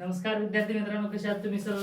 नमस्कार विद्यार्थी मित्रांनो कसे आहात तुम्ही सर्व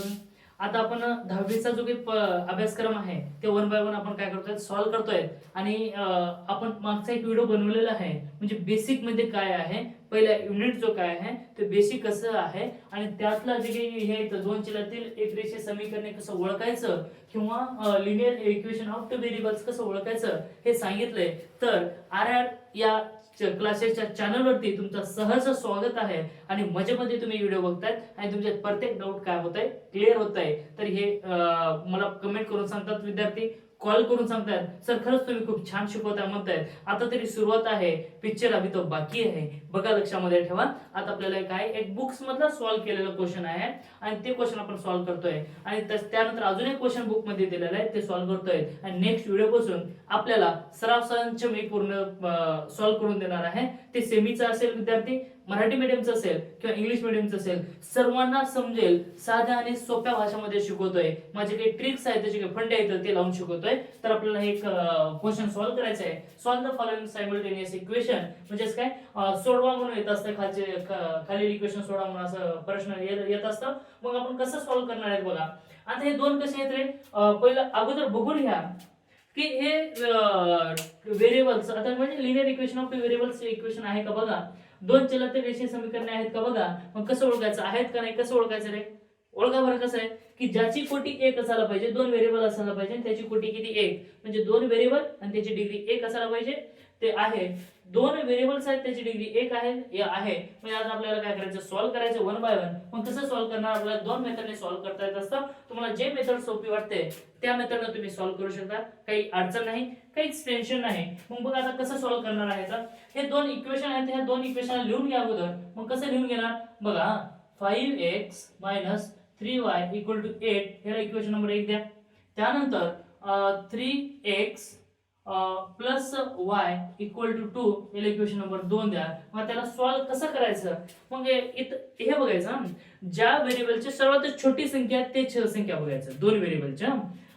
आता आपण दहावीचा जो काही अभ्यासक्रम आहे ते वन बाय वन आपण काय करतोय सॉल्व्ह करतोय. आणि आपण मागचा एक व्हिडिओ बनवलेला आहे म्हणजे बेसिकमध्ये काय आहे पहिला युनिट जो काय आहे ते बेसिक कसं आहे आणि त्यातला जे काही हे इथं दोन चिलातील एक रेषे समीकरणे कसं ओळखायचं किंवा linear equation of the variables कसं ओळखायचं हे सांगितलंय. तर आर आर या क्लासेसच्या चॅनलवरती तुमचं सहज स्वागत आहे. आणि मजेमध्ये तुम्ही व्हिडिओ बघतायत आणि तुमचे प्रत्येक डाऊट काय होत आहे क्लिअर होत आहे तर हे मला कमेंट करून सांगतात विद्यार्थी. कॉल करून सांगतायत सर खरंच तुम्ही खूप छान शिकवता म्हणतायत. आता तरी सुरुवात आहे पिक्चर अभि तो बाकी आहे. बघा लक्षामध्ये ठेवा. आता आपल्याला काय एक बुक्स मधला सॉल्व्ह केलेला क्वेश्चन आहे आणि ते क्वेश्चन आपण सॉल्व्ह करतोय. आणि त्यानंतर अजून एक क्वेश्चन बुकमध्ये दिलेलं आहे ते सॉल्व्ह करतोय. आणि नेक्स्ट व्हिडिओ पासून आपल्याला सराव मी पूर्ण सॉल्व्ह करून देणार आहे. ते सेमीचा असेल विद्यार्थी. मराठी मीडियमचं असेल किंवा इंग्लिश मीडियमचं असेल सर्वांना समजेल साध्या आणि सोप्या भाषेमध्ये शिकवतोय. माझे काही ट्रिक्स आहेत त्याचे काही फंडे आहेत ते लावून शिकवतोय. तर आपल्याला हे एक क्वेश्चन सॉल्व्ह करायचं आहे. Solve the following simultaneous equation म्हणजेच काय? सोडवा म्हणून येत असतं खालचे खालील इक्वेशन सोडवा म्हणून असं प्रश्न येत असतं. मग आपण कसं सॉल्व्ह करणार आहेत बोला. आता हे दोन कसे आहेत रे? पहिलं अगोदर बघून घ्या. की हे व्हेरिएबल्स आता म्हणजे linear equation of variables equation आहे का? बघा. दोन चलातील रेषीय समीकरणे आहेत का बघा? मग कसं ओळखायचं? आहेत का नाही? कसं ओळखायचं रे? ओळखा बरं कसं आहे? की ज्याची कोटी एक असायला पाहिजे दोन व्हेरिएबल असायला पाहिजे आणि त्याची कोटी किती एक? म्हणजे दोन व्हेरिएबल आणि त्याची डिग्री एक असायला पाहिजे. ते आहे. दोन व्हेरिएबल्स आहेत त्याची डिग्री एक आहे. आहे. म्हणजे आता आपल्याला काय करायचं? सॉल्व्ह करायचं वन बाय वन मग कसं सॉल्व्ह करणार? आपल्याला दोन मेथडने सॉल्व्ह करता येत असतं. तुम्हाला जे मेथड सोपी वाटते त्या मेथडनं तुम्ही सॉल्व्ह करू शकता. काही अडचण नाही. काहीच टेन्शन नाही. मग बघा आता कसं सॉल्व्ह करणार आहे तर. हे दोन इक्वेशन आहेत ह्या दोन इक्वेशन लिहून घ्या अगोदर. मग कसं लिहून घेणार? बघा five X minus three Y equal to eight ह्याला इक्वेशन नंबर एक द्या. त्यानंतर three X plus Y equal to two याला इक्वेशन नंबर दोन द्या. मग त्याला सॉल्व्ह कसं करायचं? मग हे इथं हे बघायचं ज्या व्हेरिएबलची सर्वात छोटी संख्या ते छ- संख्या बघायचं. दोन व्हेरिएबलच्या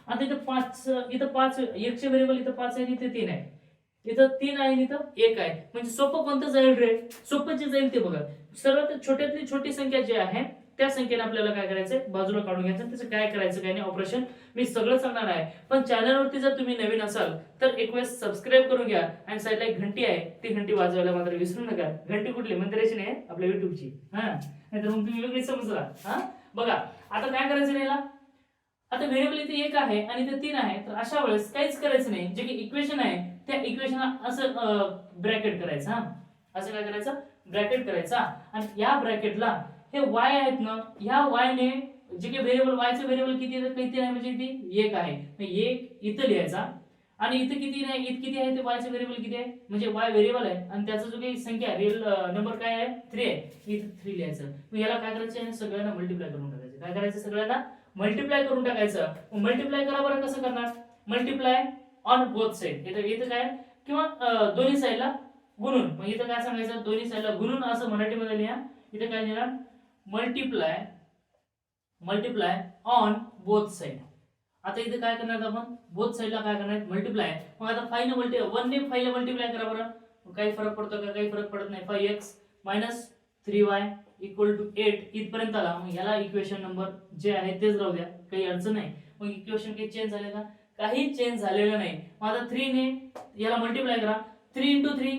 आता इथं पाच इथं पाच एकशे व्हेरिएबल इथं पाच आहे आणि तीन आहे इथं तीन आहे इथं एक आहे. म्हणजे सोपं कोणतं जाईल रे? सोपं जे जाईल ते बघा. सर्वात छोट्यातली छोटी संख्या जी आहे त्या संख्येने आपल्याला काय करायचंय? बाजूला काढून घ्यायचं. त्याचं काय करायचं काय नाही ऑपरेशन मी सगळं सांगणार आहे. पण चॅनलवरती जर तुम्ही नवीन असाल तर एक वेळेस सबस्क्राईब करून घ्या. आणि साईडला एक घंटी आहे. ती घंटी वाजवायला मात्र विसरू नका. घंटी कुठली? मंदिराची नाही आपल्या युट्यूबची हा. नाहीतर मग तुम्ही वेगळी समजला. हा? बघा. आता काय करायचं नाही याला आता व्हेरिएबल इथे एक आहे आणि इथे तीन आहे. तर अशा वेळेस काहीच करायचं नाही. जे की इक्वेशन आहे त्या इक्वेशनला असं ब्रॅकेट करायचं हा. असं काय करायचं? ब्रॅकेट करायचा आणि या ब्रॅकेटला हे वाय आहेत ना ह्या वाय ने जे काही व्हेरिएबल वायचं व्हेरिएबल किती आहे किती आहे म्हणजे किती? एक आहे. एक इथं लिहायचा. आणि इथं किती नाही इथं किती आहे? ते वायचं व्हेरिएबल किती आहे? म्हणजे वाय व्हेरिएबल आहे. आणि त्याचा जो काही संख्या रिअल नंबर काय आहे? थ्री आहे. इथं थ्री लिहायचं. मग याला काय करायचं? सगळ्यांना मल्टिप्लाय करून टाकायचं. काय करायचं? सगळ्यांना मल्टिप्लाय करून टाकायचं. मल्टिप्लाय करा बरं कसं करणार? मल्टिप्लाय ऑन बोथ साईड इथं इथं काय? किंवा दोन्ही साईडला गुणून. मग इथं काय सांगायचं? दोन्ही साईडला गुणून असं मराठीमध्ये लिहा. इथं काय लिहिणार multiply multiply on both side आता इथे काय करणार आपण? बोथ साईडला काय करणार मल्टिप्लाय मग आता फायन मल्टी वन ने फाय मल्टिप्लाय करा बरं. काही फरक पडतो का? काही फरक पडत नाही. Five X minus three Y equal to eight इथपर्यंत आला. मग याला इक्वेशन नंबर जे आहे तेच राहू द्या. काही अडचण नाही. मग इक्वेशन काही चेंज झाले का काही चेंज झालेलं नाही. मग आता थ्री ने याला मल्टिप्लाय करा. Three into three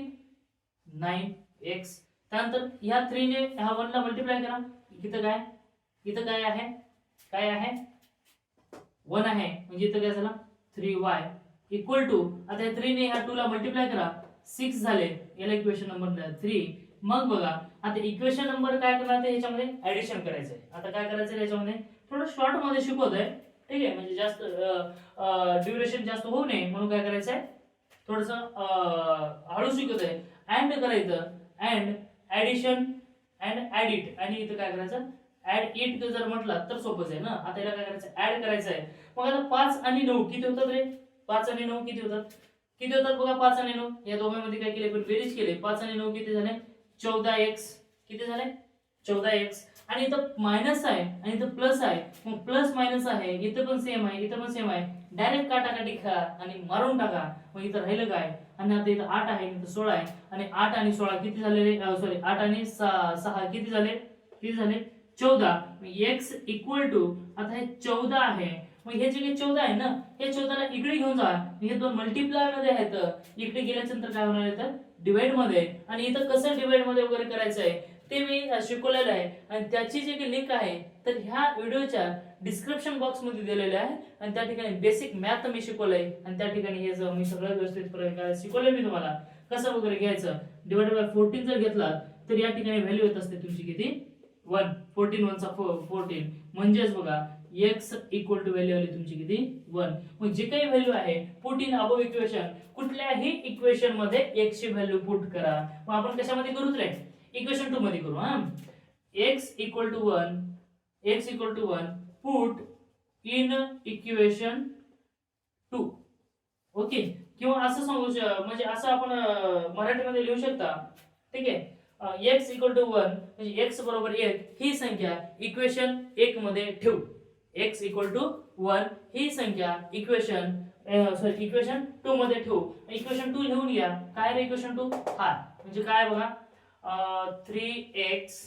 nine X त्यानंतर ह्या थ्री ने ह्या वनला मल्टिप्लाय करा. इथं काय? इथं काय आहे? काय आहे? वन आहे. म्हणजे इथं काय झालं? थ्री वाय इक्वल टू आता थ्रीने थ्री ने ह्या टू ला मल्टिप्लाय करा. सिक्स झाले. याला इक्वेशन नंबर थ्री मग बघा आता इक्वेशन नंबर काय करणार ते याच्यामध्ये ऍडिशन करायचंय. आता काय करायचं याच्यामध्ये थोडं शॉर्टमध्ये शिकवतोय. ठीक आहे? म्हणजे जास्त ड्युरेशन जास्त होऊ नये म्हणून काय करायचंय? थोडस हळू शिकवतोय. अँड करायचं अँड ऍडिशन अँड ऍडिट आणि इथं काय करायचं? ऍड इट जर म्हटलं तर सोपंच आहे ना? आता याला काय करायचं? ऍड करायचं आहे मग आता पाच आणि नऊ किती होतात रे? पाच आणि नऊ किती होतात? किती होतात बघा? पाच आणि नऊ. या दोघांमध्ये काय केले पण बेरीज केले पाच आणि नऊ किती झाले? चौदा एक्स किती झाले? चौदा एक्स आणि इथं मायनस आहे आणि इथं प्लस आहे. मग प्लस मायनस आहे इथं पण सेम आहे इथं पण सेम आहे. डायरेक्ट काटाकाटी खा आणि मारून टाका. मग इथं राहिलं काय? आणि आता इथं आठ आहे इथं सोळा आहे. आणि आठ आणि सोळा किती झालेले? सॉरी आठ आणि सहा सहा किती झाले? किती झाले? चौदा. एक्स इक्वल टू आता हे चौदा आहे. मग हे जे काही चौदा आहे ना हे चौदाला इकडे घेऊन जा. हे दोन मल्टिप्लायमध्ये आहेत. इकडे गेल्याच्यानंतर काय होणार आहे तर? डिवाइडमध्ये. आणि इथं कसं डिवाइडमध्ये वगैरे करायचं आहे ते मी शिकवलेलं आहे. आणि त्याची जी काही लिंक आहे तर ह्या व्हिडिओच्या डिस्क्रिप्शन बॉक्समध्ये दिलेले आहे. आणि त्या ठिकाणी बेसिक मॅथ मी शिकवलंय. आणि त्या ठिकाणी हे जर मी सगळं व्यवस्थित शिकवलं शिकवलंय मी तुम्हाला. कसं वगैरे घ्यायचं? डिवाइड बाय फोर्टीन जर घेतला तर या ठिकाणी व्हॅल्यू येत असते तुमची किती? वन फोर्टीन वनचा फोर्टीन म्हणजेच बघा एक्स इक्वल टू व्हॅल्यू आली तुमची किती? वन मग जे काही व्हॅल्यू आहे पुट इन अबव इक्वेशन कुठल्याही इक्वेशनमध्ये एक्स ची व्हॅल्यू पुट करा. मग आपण कशामध्ये करूच रे इक्वेशन टू मध्ये करू हा? X equal to one X equal to one put in equation two okay किंवा असं सांगू म्हणजे असं आपण मराठीमध्ये लिहू शकता. ठीक आहे? एक्स इक्वल टू वन म्हणजे एक्स बरोबर एक ही संख्या इक्वेशन एक मध्ये ठेवू. एक्स इक्वल टू वन ही संख्या इक्वेशन सॉरी इक्वेशन टू मध्ये ठेवू. इक्वेशन टू लिहून घ्या. काय रे इक्वेशन टू हा म्हणजे काय बघा? Three X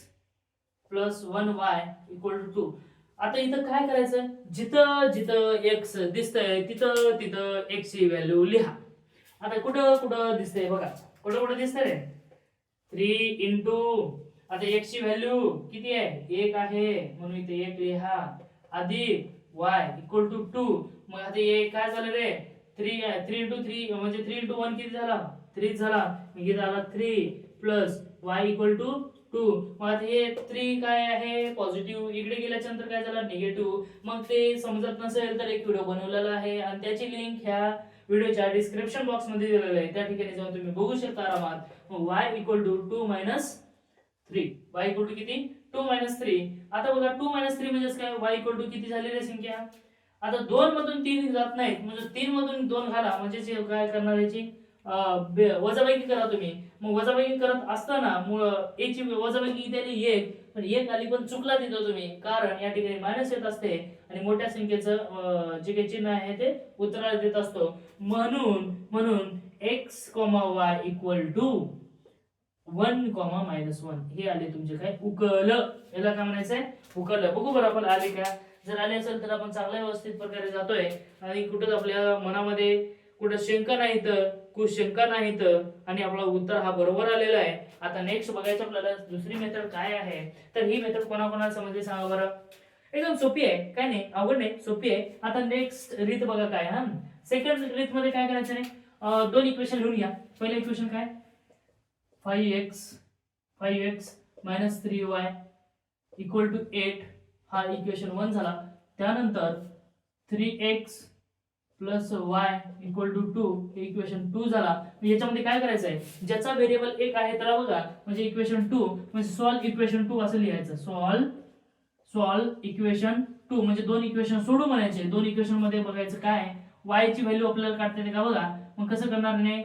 plus one Y equal to two आता इथं काय करायचं? जिथं जिथं एक्स दिसतंय तिथं तिथं एक्स ची व्हॅल्यू लिहा. आता कुठं कुठं दिसतंय बघा. कुठं कुठं दिसतंय? रे थ्री इंटू आता एक्स ची व्हॅल्यू किती आहे? एक आहे. म्हणून इथे एक लिहा. अधिक वाय इक्वल टू टू मग आता हे काय झालं रे? थ्री थ्री इंटू थ्री म्हणजे थ्री इंटू वन किती झाला? थ्री झाला. मग किती आला three plus y equal to two मग आता हे थ्री काय आहे? पॉझिटिव्ह इकडे गेल्याच्यानंतर काय झालं? निगेटिव्ह मग ते समजत नसेल तर एक व्हिडिओ बनवलेला आहे. आणि त्याची लिंक ह्या व्हिडिओच्या डिस्क्रिप्शन बॉक्समध्ये दिलेलं आहे. त्या ठिकाणी जाऊन तुम्ही बघू शकता आरामात. मग y equal to two minus three y equal to किती? टू मायनस थ्री आता बघा टू मायनस थ्री म्हणजेच काय? वाय इक्वल टू किती झालेली संख्या? आता दोन मधून तीन जात नाहीत. म्हणजे तीन मधून दोन घाला. म्हणजे काय करणार याची? वजाबाकी करा तुम्ही. मग वजाबाकी करत असताना मु- याची वजाबाकी किती आली एक पण एक आली पण चुकला तिथं तुम्ही. कारण या ठिकाणी मायनस येत असते आणि मोठ्या संख्येचं जे काही चिन्ह आहे ते उत्तराला देत असतो. म्हणून म्हणून x comma y equal to one comma minus one. हे आले तुमचे काय? उकल. याला काय म्हणायचंय? उकल. बघू बरं आपण आले का? जर आले असेल तर आपण चांगल्या व्यवस्थित प्रकारे जातोय. आणि कुठंच आपल्या मनामध्ये कुठं शंका नाहीत कुठ शंका नाहीत आणि आपला उत्तर हा बरोबर आलेला आहे. आता नेक्स्ट बघायचं आपल्याला दुसरी मेथड काय आहे? तर ही मेथड कोणाकोणाला समजली सांगा बरं? एकदम सोपी आहे. काय नाही? अवघड नाही. सोपी आहे. आता नेक्स्ट रीत बघा काय हा? सेकंड रीत मध्ये काय करायचं नाही दोन इक्वेशन लिहून घ्या. पहिलं इक्वेशन काय? Five x five x minus three y equal to eight हा इक्वेशन वन झाला. त्यानंतर three x plus y equal to two हे इक्वेशन टू झाला. याच्यामध्ये काय करायचं आहे ज्याचा व्हेरिएबल एक आहे त्याला बघा. म्हणजे इक्वेशन टू म्हणजे सॉल्व इक्वेशन टू असं लिहायचं. सॉल्व सॉल्व इक्वेशन टू म्हणजे दोन इक्वेशन सोडू म्हणायचे. दोन इक्वेशनमध्ये बघायचं काय? वायची ची व्हॅल्यू आपल्याला काढता येते का? बघा. मग कसं करणार नाही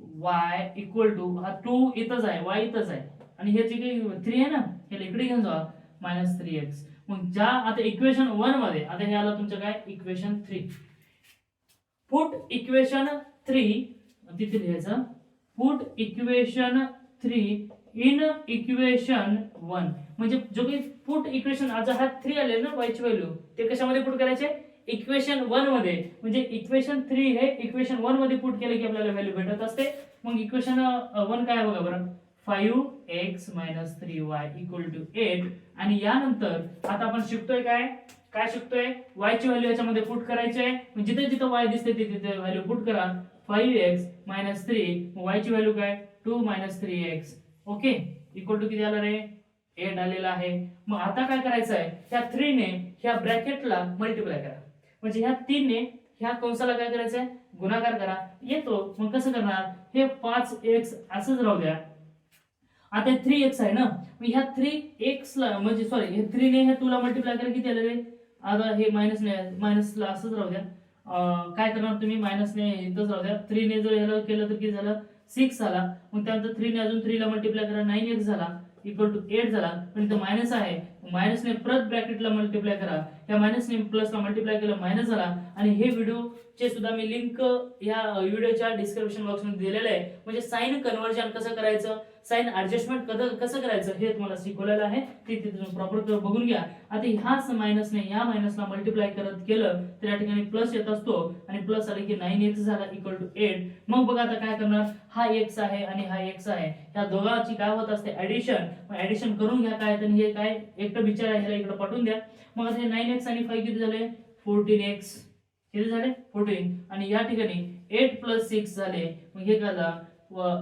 वाय इक्वल टू हा टू इथंच आहे वाय इथंच आहे. आणि हे जे काही थ्री आहे ना हे इकडे घेऊन जावा मायनस थ्री एक्स मग ज्या आता इक्वेशन वनमध्ये आता हे आलं तुमचं काय? Equation three put equation three तिथे लिहायचं. Put equation three in equation one म्हणजे जो काही पुट इक्वेशन आज हा थ्री आले ना वायची व्हॅल्यू ते कशामध्ये पुट करायचे? इक्वेशन वनमध्ये म्हणजे इक्वेशन थ्री हे इक्वेशन वनमध्ये पुट केले की आपल्याला व्हॅल्यू भेटत असते. मग इक्वेशन वन काय आहे बघा बरं? Five x minus three y equal to eight आणि यानंतर आता आपण शिकतोय काय? काय शिकतोय? वाय ची व्हॅल्यू याच्यामध्ये पुट करायची आहे. जिथे जिथे वाय दिसते तिथे तिथे व्हॅल्यू पुट करा. फाईव्ह एक्स मायनस थ्री वायची ची व्हॅल्यू काय? Two minus three x okay equal to किती आलं रे? एट आलेला आहे. मग आता काय करायचं आहे त्या थ्रीने ह्या ब्रॅकेटला मल्टिप्लाय करा. म्हणजे ह्या तीनने ह्या कंसाला काय करायचंय? गुणाकार करा. येतो. मग कसं करणार? हे पाच एक्स असंच राहू द्या. आता थ्री एक्स आहे ना? मग ह्या थ्री एक्स ला म्हणजे सॉरी हे थ्री ने ह्या टूला मल्टिप्लाय करा किती आलं रे? आता हे मायनस ने मायनसला असंच राहू द्या. काय करणार तुम्ही? मायनसने इथंच राहू द्या. थ्री ने जर ह्याला केलं तर किती झालं? सिक्स झाला मग त्यानंतर थ्री ने अजून थ्रीला मल्टिप्लाय करा. नाईन एक्स झाला. इक्वल टू एट झाला पण इथं मायनस आहे. मायनसने परत ब्रॅकेटला मल्टिप्लाय करा. या मायनसने प्लसला मल्टिप्लाय केलं मायनस झाला. आणि हे व्हिडिओचे सुद्धा मी लिंक या व्हिडिओच्या डिस्क्रिप्शन बॉक्समध्ये दिलेलं आहे. म्हणजे साईन कन्व्हर्जन कसं करायचं? साईन ऍडजस्टमेंट कसं करायचं हे तुम्हाला शिकवलेलं आहे. ते तुम्ही प्रॉपर बघून घ्या. आता ह्याच मायनसने ह्या मायनसला मल्टिप्लाय करत केलं तर या ठिकाणी प्लस येत असतो आणि प्लस आले की नाईन एक्स झाला इक्वल टू एट मग बघा आता काय करणार? हा एक्स आहे आणि हा एक्स आहे. ह्या दोघांची काय होत असते? ऍडिशन मग ऍडिशन करून घ्या काय तर हे काय? एकटं विचार आहे ह्याला इकडे पाठवून द्या. मग आता हे नाईन एक्स आणि फाईव्ह किती झाले? फोर्टीन एक्स किती झाले? फोर्टीन आणि या ठिकाणी एट प्लस सिक्स झाले. मग हे काय झालं व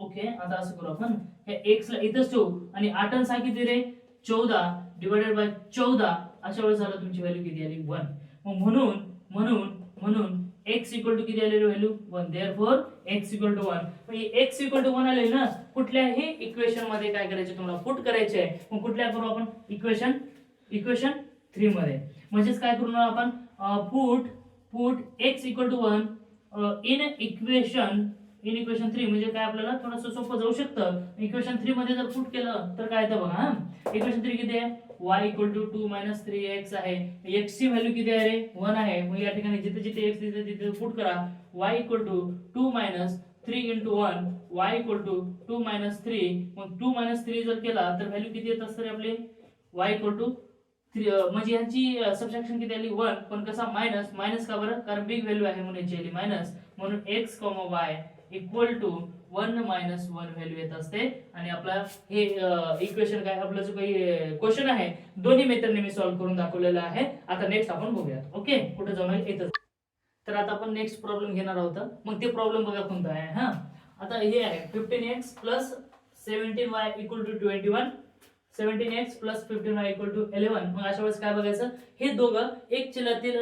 ओके आता असं करू आपण. हे एक्स ला इथंच ठेवू. आणि आठ आणि सहा किती रे? चौदा डिवायडेड बाय चौदा. अशा वेळेस झालं तुमची व्हॅल्यू किती आली? वन मग म्हणून म्हणून म्हणून एक्स इक्वल टू किती आलेली value one there four x equal to one x equal to one आले ना कुठल्याही इक्वेशनमध्ये काय करायचे तुम्हाला? पुट करायचे आहे मग कुठल्या करू आपण? इक्वेशन इक्वेशन थ्री मध्ये. म्हणजेच काय करू ना आपण? Put put x equal to one in equation in equation three म्हणजे काय आपल्याला? थोडंसं सोपं जाऊ शकतं. इक्वेशन थ्री मध्ये जर पुट केलं तर काय येतं बघा इक्वेशन थ्री किती आहे? Y equal to two minus three x आहे. एक्स ची व्हॅल्यू किती आहे रे? वन आहे. मग या ठिकाणी जिथे जिथे एक्स तिथे तिथे पुट करा. Y equal to two minus three into one y equal to two minus three मग टू मायनस थ्री जर केला तर व्हॅल्यू किती येत असते रे आपली? वाय इक्वल टू थ्री म्हणजे यांची सबस्ट्रॅक्शन किती आली? वन पण कसा? मायनस मायनस का बरं? कारण बिग व्हॅल्यू आहे म्हणून याची आली मायनस म्हणून x comma y equal to one minus one value येत असते. आणि आपला हे इक्वेशन काय? आपलं जो काही क्वेश्चन आहे दोन्ही मेथडने मी सॉल्व्ह करून दाखवलेलं आहे. आता नेक्स्ट आपण बघूयात. ओके? कुठे जाऊन येतच तर आता आपण नेक्स्ट प्रॉब्लेम घेणार आहोत. मग ते प्रॉब्लेम बघा कोणता आहे हा? आता हे आहे fifteen x plus seventeen y equal to twenty one seventeen x plus fifteen y equal to eleven मग अशा वेळेस काय बघायचं? हे दोघं एक चिलातील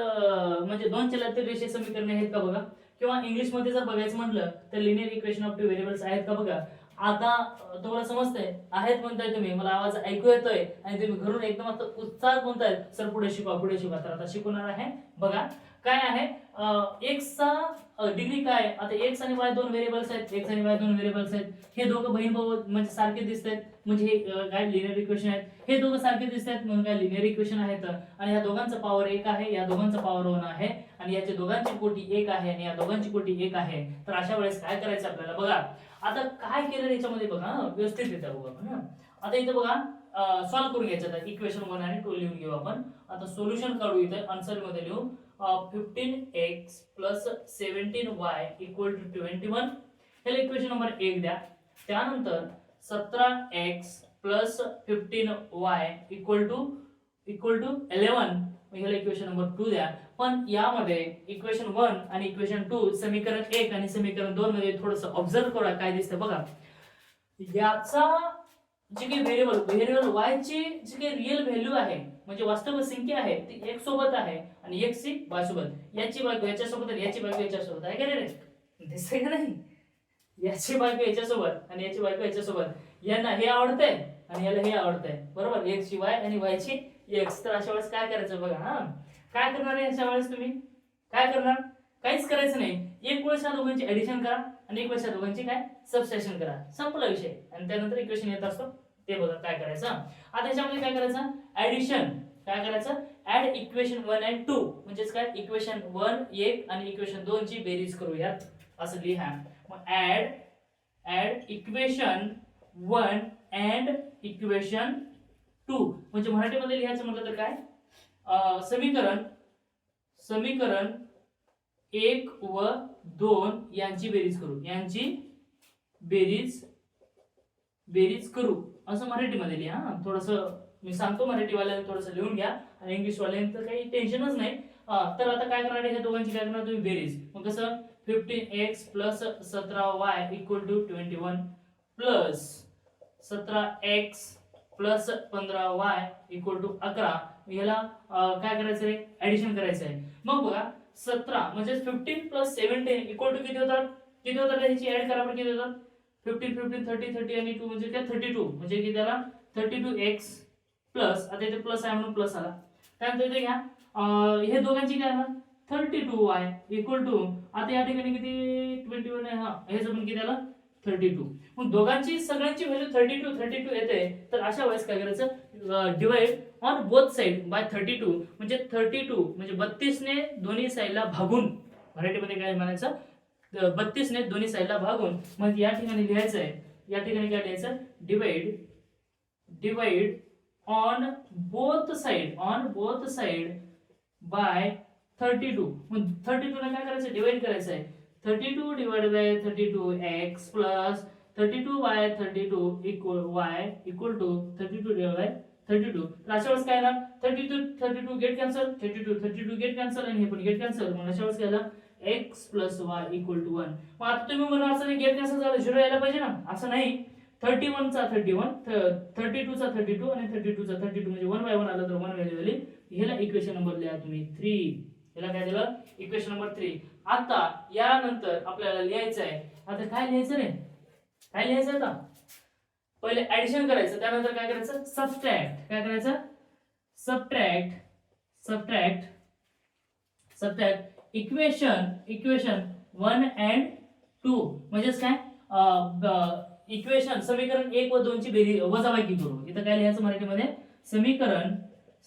म्हणजे दोन चिलातील रेषे समीकरणे आहेत का बघा? किंवा इंग्लिशमध्ये जर बघायचं म्हटलं तर linear equation of two variables आहेत का बघा? आता तुम्हाला समजतंय? आहेत म्हणताय तुम्ही. मला आवाज ऐकू येतोय आणि तुम्ही घरून एकदम आता उत्साह म्हणताय सर पुढे शिकवा पुढे शिकवा. तर आता शिकवणार आहे. बघा. काय आहे? एक्सचा डिग्री काय? आता एक्स आणि वाय दोन व्हेरिएबल्स आहेत. एक्स आणि वाय दोन व्हेरिएबल्स आहेत. हे दोघं बहीण भाऊ म्हणजे सारखे दिसत आहेत म्हणजे हे काय लिनियर इक्वेशन आहेत. हे दोघं सारखे दिसत आहेत म्हणून काय लिनियर इक्वेशन आहेत आणि या दोघांचं पॉवर एक आहे या दोघांचं पॉवर वन आहे. आणि याच्या दोघांची कोटी एक आहे आणि या दोघांची कोटी एक आहे. तर अशा वेळेस काय करायचं आपल्याला बघा? आता काय केलं याच्यामध्ये बघा? व्यवस्थित येतं बघा आता इथं बघा सॉल्व्ह करून घ्यायचं. इक्वेशन वन आणि टू लिहून घेऊ आपण. आता सोल्युशन काढू इथं. आन्सरमध्ये लिहू. Fifteen x plus seventeen y equal to twenty one ह्याला इक्वेशन नंबर एक द्या. त्यानंतर सतरा x plus fifteen y equal to equal to eleven ह्याला इक्वेशन नंबर टू द्या. पण यामध्ये इक्वेशन वन आणि इक्वेशन टू समीकरण एक आणि समीकरण दोन मध्ये थोडस ऑब्झर्व करा काय दिसतं बघा. याचा जे काही व्हेरिएबल व्हेरिएबल वाय ची जी काही रिअल व्हॅल्यू आहे म्हणजे वास्तव संख्या आहे ती एक सोबत आहे आणि एक सी बाजूबत याची बायको याच्यासोबत आणि याची बायको याच्यासोबत. आहे का रे? दिसतंय का नाही? याची बायको याच्यासोबत आणि याची बायको याच्यासोबत. यांना हे आवडतंय आणि याला हे आवडतंय. बरोबर? एक ची वाय आणि वाय ची एक्स तर अशा वेळेस काय करायचं बघा हा? काय करणार आहे अशा वेळेस तुम्ही? काय करणार? काहीच करायचं नाही. एक वेळेस या दोघांची ऍडिशन करा आणि एक वेळेस या दोघांची काय? सबस्ट्रॅक्शन करा. संपला विषय. आणि त्यानंतर इक्वेशन येत असतो. ते बघा काय करायचं? आता त्याच्यामध्ये काय करायचं? ऍडिशन काय करायचं? Add equation one and two म्हणजेच काय? इक्वेशन वन एक आणि इक्वेशन दोन ची बेरीज करूयात. असं लिहा. मग add add equation one and equation two म्हणजे मराठीमध्ये लिहायचं म्हटलं तर काय? समीकरण समीकरण एक व दोन यांची बेरीज करू. यांची बेरीज बेरीज करू. असं मराठीमध्ये लिहा थोडस थोडंसं मी सांगतो मराठीवाल्याला थोडंसं लिहून घ्या. आणि तर काही टेन्शनच नाही. तर आता काय करणार आहे? ह्या दोघांची काय करणार? तुम्ही बेरीज. मग कसं? फिफ्टीन एक्स प्लस सतरा y equal to twenty one plus सतरा एक्स प्लस पंधरा वाय इक्वल टू अकरा. याला काय करायचं आहे ऍडिशन करायचं आहे. मग बघा सतरा म्हणजे fifteen plus seventeen equal to किती होतात? किती होतात ह्याची ऍड करा पण किती होतात? फिफ्टीन फिफ्टीन थर्टी थर्टी आणि टू म्हणजे काय? थर्टी टू म्हणजे की त्याला थर्टी टू एक्स प्लस आता इथे प्लस आहे म्हणून प्लस आला. त्यानंतर इथे घ्या. हे दोघांची काय आला thirty two y equal to आता या ठिकाणी किती? ट्वेंटी वन आहे. हा हे पण किती आलं थर्टी टू मग दोघांची सगळ्यांची value thirty two thirty two येते. तर अशा वेळेस काय करायचं? Divide on both side by thirty two म्हणजे थर्टी टू म्हणजे बत्तीसने दोन्ही साईडला भागून. मराठीमध्ये काय म्हणायचं? बत्तीसने दोन्ही साईडला भागून मग या ठिकाणी लिहायचं आहे. या ठिकाणी काय लिहायचं? Divide divide on both side on both side by thirty two मग थर्टी टू ला काय करायचं? डिवाइड करायचं आहे. Thirty two divide by thirty two x plus thirty two by thirty two equal y equal to thirty two divide by thirty two तर अशा वेळेस काय ना thirty two thirty two get cancel thirty two thirty two get cancel आणि हे पण get cancel मग अशा वेळेस काय झालं? X plus y equal to one मग आता तुम्ही म्हणा असं गेट कसं झालं? झिरो यायला पाहिजे ना? असं नाही. थर्टी वनचा थर्टी वन थर्टी टूचा थर्टी टू आणि थर्टी टूचा थर्टी टू म्हणजे वन बाय वन आलं तर वन व्हॅल्यू ह्याला इक्वेशन नंबर लिहा तुम्ही. थ्री ह्याला काय दिलं? इक्वेशन नंबर थ्री आता यानंतर आपल्याला लिहायचं आहे. आता काय लिहायचं रे? काय लिहायचं आता? पहिले ऍडिशन करायचं. त्यानंतर काय करायचं? सबट्रॅक्ट काय करायचं? Subtract subtract subtract equation equation one and two म्हणजेच काय? इक्वेशन समीकरण एक व दोनची बेरी वजाबाकी करू इथं काय लिहायचं मराठीमध्ये? समीकरण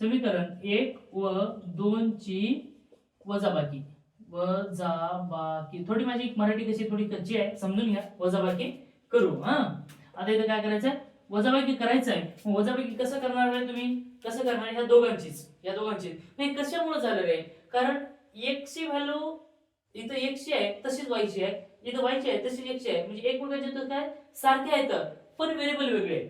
समीकरण एक व दोनची वजाबाकी. वजाबाकी. थोडी माझी मराठी कशी थोडी कच्ची आहे समजून घ्या. वजाबाकी करू हा? आता इथं काय करायचंय? वजाबाकी करायचं आहे वजाबाकी कसं करणार आहे तुम्ही? कसं करणार? ह्या दोघांचीच या दोघांचीच. नाही कशामुळे झालं रे? कारण एक्सची व्हॅल्यू इथं एकशे आहे तशीच वायची आहे. इथं वायची आहे तशीच एकशे आहे. म्हणजे एकमेकांचे तर काय सारखे आहेत पण व्हेरिएबल वेगळे आहेत.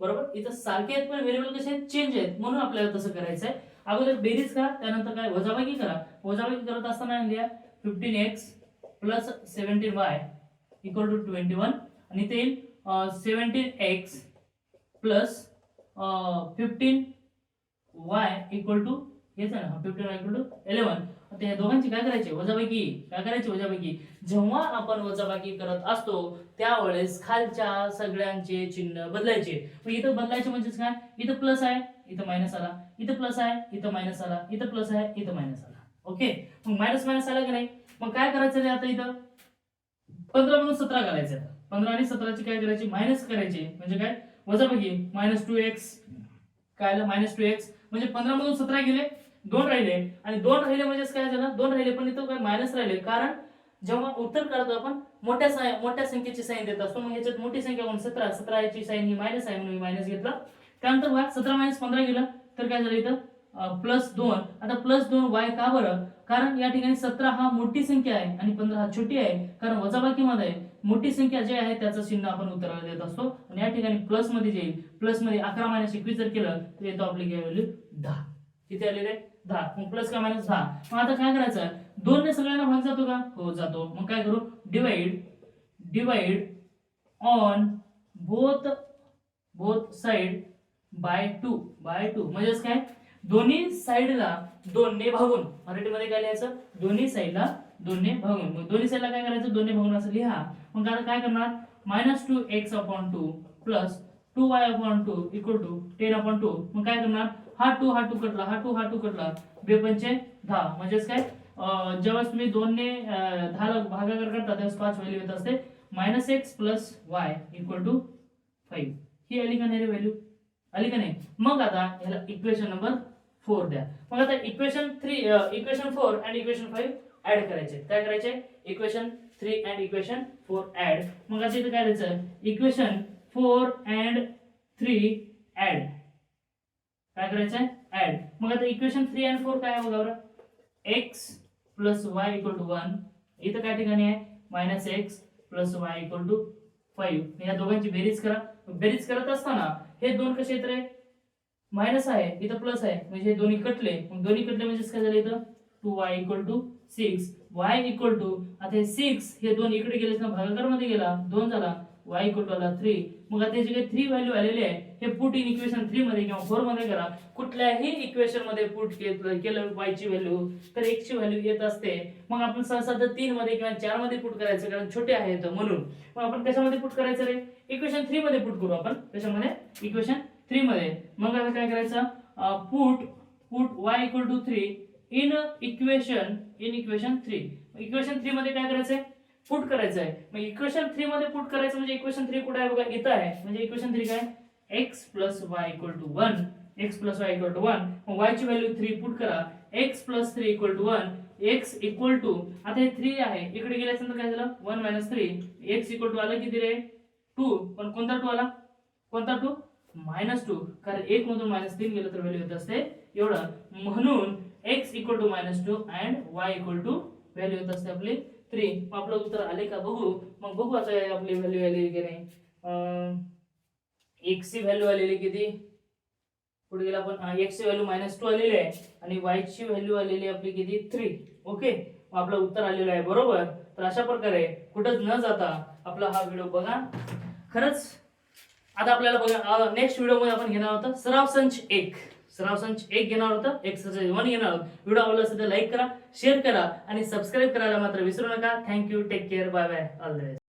बरोबर? इथं सारखे आहेत पण व्हेरिएबल कसे आहेत चेंज आहेत. म्हणून आपल्याला तसं करायचं आहे. अगोदर बेरीज करा त्यानंतर काय वजाबाकी करा. वजाबाकी करत असताना लिहा fifteen x plus seventeen y equal to twenty one आणि ते येईल seventeen x plus fifteen y equal to हेच आहे ना फिफ्टीन इक्वल टू इलेव्हन आता या दोघांची काय करायची? वजाबाकी. काय करायची वजाबाकी? जेव्हा आपण वजाबाकी करत असतो त्यावेळेस खालच्या सगळ्यांचे चिन्ह बदलायचे. मग इथं बदलायचे म्हणजेच काय? इथं प्लस आहे इथं मायनस आला. इथं प्लस आहे इथं मायनस आला. इथं प्लस आहे इथं मायनस आला. ओके मग मायनस मायनस आला की नाही? मग काय करायचं रे आता इथं? पंधरा म्हणून सतरा करायचं आता. पंधरा आणि सतराची काय करायची? मायनस करायची. म्हणजे काय? वजाबाकी. मायनस टू एक्स काय आलं? मायनस टू एक्स म्हणजे पंधरा मधून सतरा गेले दोन राहिले. आणि दोन राहिले म्हणजेच काय झालं? दोन राहिले पण इथं काय मायनस राहिले. कारण जेव्हा उत्तर काढतो आपण मोठ्या मोठ्या संख्येची साईन देत असतो. मग ह्याच्यात मोठी संख्या म्हणून सतरा. सतराची साईन ही मायनस आहे म्हणून मायनस घेतला. त्यानंतर वाय सतरा मायनस पंधरा गेलं. तर काय झालं इथं? प्लस दोन. आता प्लस दोन वाय का बरं? कारण या ठिकाणी सतरा हा मोठी संख्या आहे आणि पंधरा हा छोटी आहे. कारण वजाबाकीमध्ये मोठी संख्या जे आहे त्याचं चिन्ह आपण उत्तराला देत असतो. आणि या ठिकाणी प्लसमध्ये जे प्लसमध्ये अकरा मायनस एकवीस जर केलं तर येतो आपली काय व्हॅल्यू दहा. किती आलेले? दहा मग प्लस का मायनस दहा? मग आता काय करायचं? दोन ने सगळ्यांना भाग जातो का? हो जातो. मग काय करू? Divide divide on both both side by two by two म्हणजेच काय? दोन्ही साइडला दोनने भागून. मराठीमध्ये काय लिहायचं? दोन्ही साइडला दोनने भागून. मग दोन्ही साइडला काय करायचं? दोनने भागून असं लिहा. मग आता काय करणार? Minus two x upon two plus two y upon two equal to ten upon two मग काय करणार? हा टू हा टू कटला हा टू हा टू कटला. बेपंचे दहा. म्हणजेच काय? ज्यावेळेस तुम्ही दोनने दहा भागाकार करता त्यावेळेस पाच व्हॅल्यू येत असते. Minus x plus y equal to five ही आली का नाही रे व्हॅल्यू आली का नाही? मग आता ह्याला इक्वेशन नंबर फोर द्या. मग आता equation three equation four and equation five add करायचे. काय करायचे? Equation three and equation four add मग आता इथे काय द्यायचं? Equation four and three add काय करायचंय? ऍड मग आता इक्वेशन थ्री अँड फोर काय आहे बघा बरं? X plus y equal to one इथं काय ठिकाणी आहे? Minus x plus y equal to five या दोघांची बेरीज करा. बेरीज करत असताना हे दोन कसे येत रे? मायनस आहे इथं प्लस आहे. म्हणजे हे दोन्ही कटले. मग दोन्ही कटले म्हणजेच काय झालं इथं? Two y equal to six y equal to आता हे सिक्स हे दोन इकडे गेले ना भागाकारमध्ये गेला. दोन झाला. वाय इक्वल टू आला थ्री मग आता जे काही थ्री व्हॅल्यू आलेले आहे हे पुट इन इक्वेशन थ्री मध्ये किंवा फोरमध्ये करा. कुठल्याही इक्वेशनमध्ये पुट केलं वायची व्हॅल्यू तर एक ची व्हॅल्यू येत असते. मग आपण सहसा तर तीन मध्ये किंवा चारमध्ये पुट करायचं कारण छोटे आहेत म्हणून. मग आपण कशामध्ये पुट करायचं रे? इक्वेशन थ्री मध्ये पुट करू आपण. कशामध्ये? इक्वेशन थ्री मध्ये. मग आता काय करायचं? Put put y equal to three in equation in equation three equation three मध्ये काय करायचंय? पुट करायचं आहे. मग इक्वेशन थ्री मध्ये पुट करायचं म्हणजे इक्वेशन थ्री कुठे आहे बघा? इथं आहे. म्हणजे इक्वेशन थ्री काय? X plus y equal to one x plus y equal to one मग वायची व्हॅल्यू थ्री पुट करा. X plus three equal to one x equal to आता हे थ्री आहे. इकडे गेल्यानंतर काय झालं? One minus three x equal to आला किती रे? टू पण कोणता टू आला? कोणता टू मायनस टू कारण एक मधून मायनस तीन गेलं तर व्हॅल्यू येत असते एवढं. म्हणून x equal to minus two and y equal to value येत असते आपली थ्री मग आपलं उत्तर आले का? बघू. मग बघू आता आपली व्हॅल्यू आलेली की नाही. एक्सची व्हॅल्यू आलेली किती? पुढे गेला आपण. एक्सची व्हॅल्यू मायनस टू आलेली आहे. आणि वायची व्हॅल्यू आलेली आपली किती? थ्री ओके मग आपलं उत्तर आलेलं आहे. बरोबर? तर अशा प्रकारे कुठंच न जाता आपला हा व्हिडिओ बघा. खरंच आता आपल्याला बघा नेक्स्ट व्हिडिओमध्ये आपण घेणार होता सराव संच एक. सराव संच एक घेणार होतं एक्सरसाइज वन घेणार आहोत व्हिडिओ आवडला असेल तर लाईक करा शेअर करा आणि सबस्क्राईब करायला मात्र विसरू नका. Thank you take care bye bye all the best